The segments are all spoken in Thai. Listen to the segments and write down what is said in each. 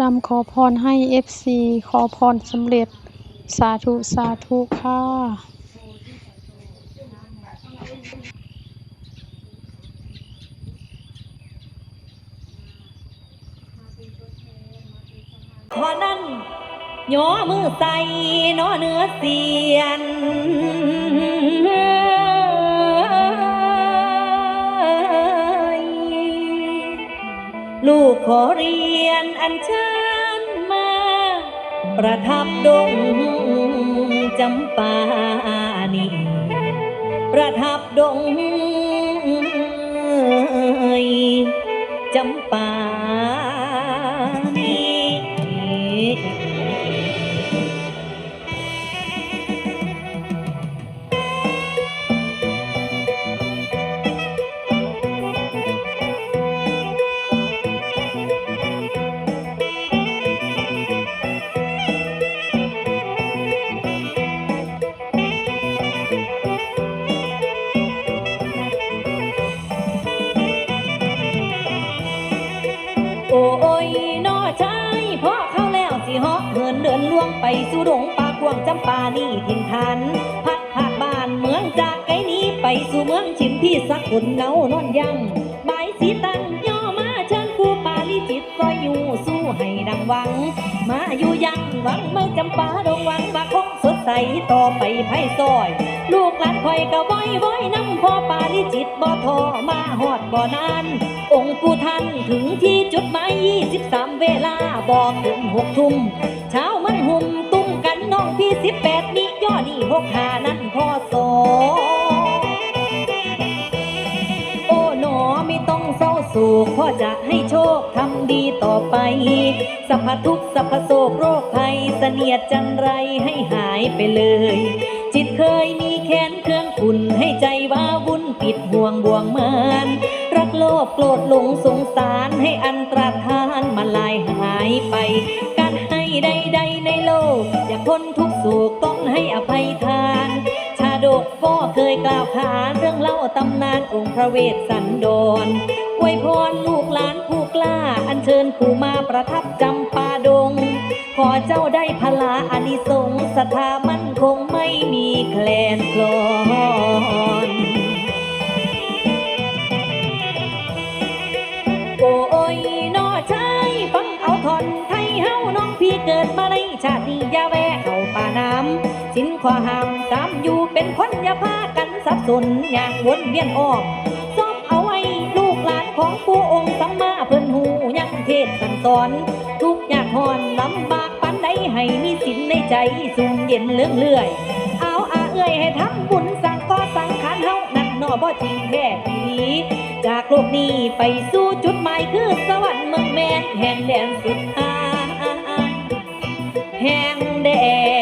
รำขอพรให้เอฟซีขอพรสำเร็จสาธุ สาธุ ค่ะ ขอนั้นย่อมือใส่นอเนื้อเสียน ลูกขอเรียนอันเชิญมา ประทับดงจำปานีประทับดงจำปา ไปสู่ดงป่ากวางจำปานี่ถิ่นฐาน พัดผ่านบ้านเมืองจากไกลนี้ไปสู่เมืองชิมพี่สักคนเนานอนยังบายสีตัง ให้ดังหวัง มาอยู่ยังหวังเมืองจำปาดงหวังว่าคงสดใสต่อไปไพ่ซอย ลูกหลานคอยก็ว้อยว้อยน้ำพ่อปาลิจิตบ่ทอมาหอดบ่นาน องค์ปู่ท่านถึงที่จุดหมาย23เวลาบอกถึงหกทุ่มเช้ามันหุ่มตุ้มกันน้องพี่18นี่ย่อนี่หกหานั้นพ่อสอ ต้องเศร้าโศกพ่อจะให้โชคทำดีต่อไป สัพพทุกสัพพโศกโรคภัยเสนียดจันไรให้หายไปเลย จิตเคยมีแค้นเครื่องขุนให้ใจว่าวุ่นปิดห่วงบ่วงมานรักโลภโกรธหลงสงสารให้อันตรธานมาลายหายไป การให้ใดๆในโลก อย่าพ้นทุกข์โศกต้องให้อภัยทาน ชาดกก็เคยกล่าวขานเรื่องเล่าตำนานองค์พระเวสสันดร อวยพรลูกหลานผู้กล้า อัญเชิญผู้มาประทับจำปาดง ขอเจ้าได้พลาอานิสงส์ศรัทธามั่นคงไม่มีแคลนคลอนโอ้ยนอชายฟังเอาทอนไทยเฮาน้องพี่เกิดมาในชาติยาแวะเอาป่าน้ำสินขอห้ามตามอยู่เป็นคนอย่าพากันสับสนอย่างวนเวียนออก ของผู้องค์สัมมาเพิ่นหูยังเทศสั่งสอน ทุกยากหอนลำบากปานใดให้มีสินในใจสูงเย็นเลื่องเลื่อย เอาอาเอื้อยให้ทำบุญสั่งก็สังขารเฮานั่นนอบ่จริงแท้ผีจากโลกนี้ไปสู่จุดหมายคือสวรรค์เมืองแมนแห่งแดนสุดท้ายแห่งแดน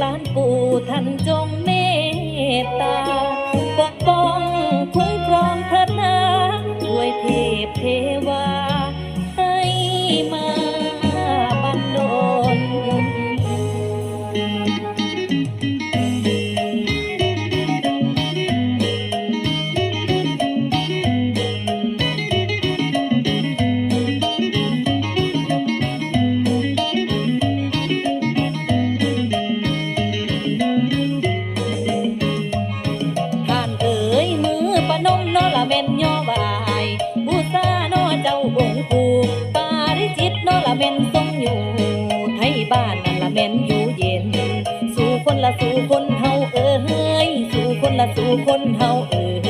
หลานปู่ท่านจงเมตตา ปกป้องคุ้มครองพระนางด้วยเทพเทวา บ้านนั่นละแม่นอยู่เย็น สู่คนละสู่คนเฮาเอ้ยสู่คนละสู่คนเฮาเอ้ย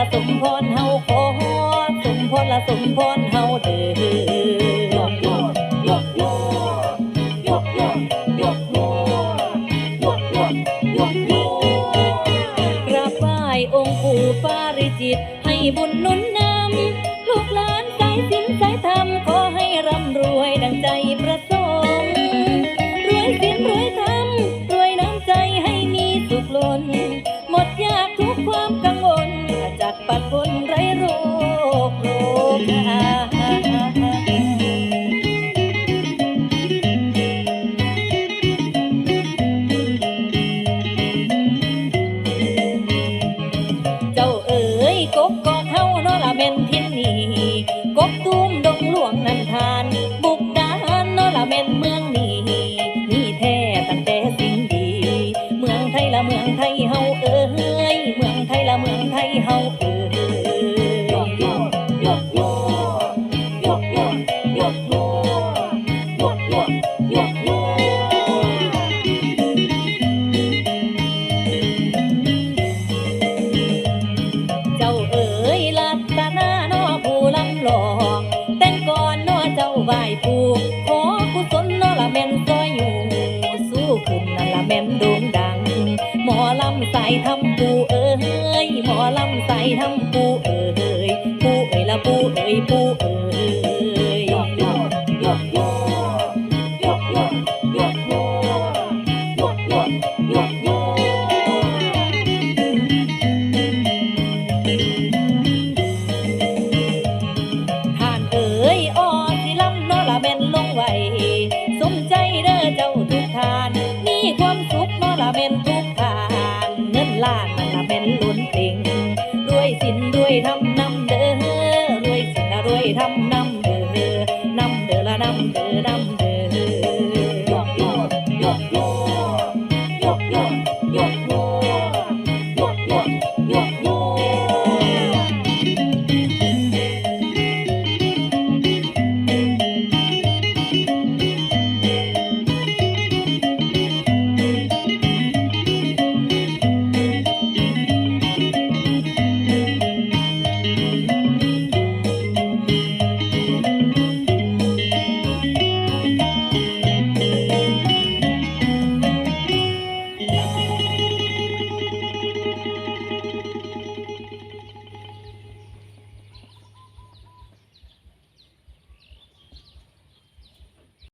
ละสมพรเฮาขอสมพรละสมพรเฮาเด้อยกยกยกยกยกยกยยกยยกกยอบุญนุน Hay, หมอลำใส่ทำปูเอ้ยหมอลำใส่ทำปูเอ้ยปูเอ้ยละปูเอ้ยปูเอ้ย ยน้ำ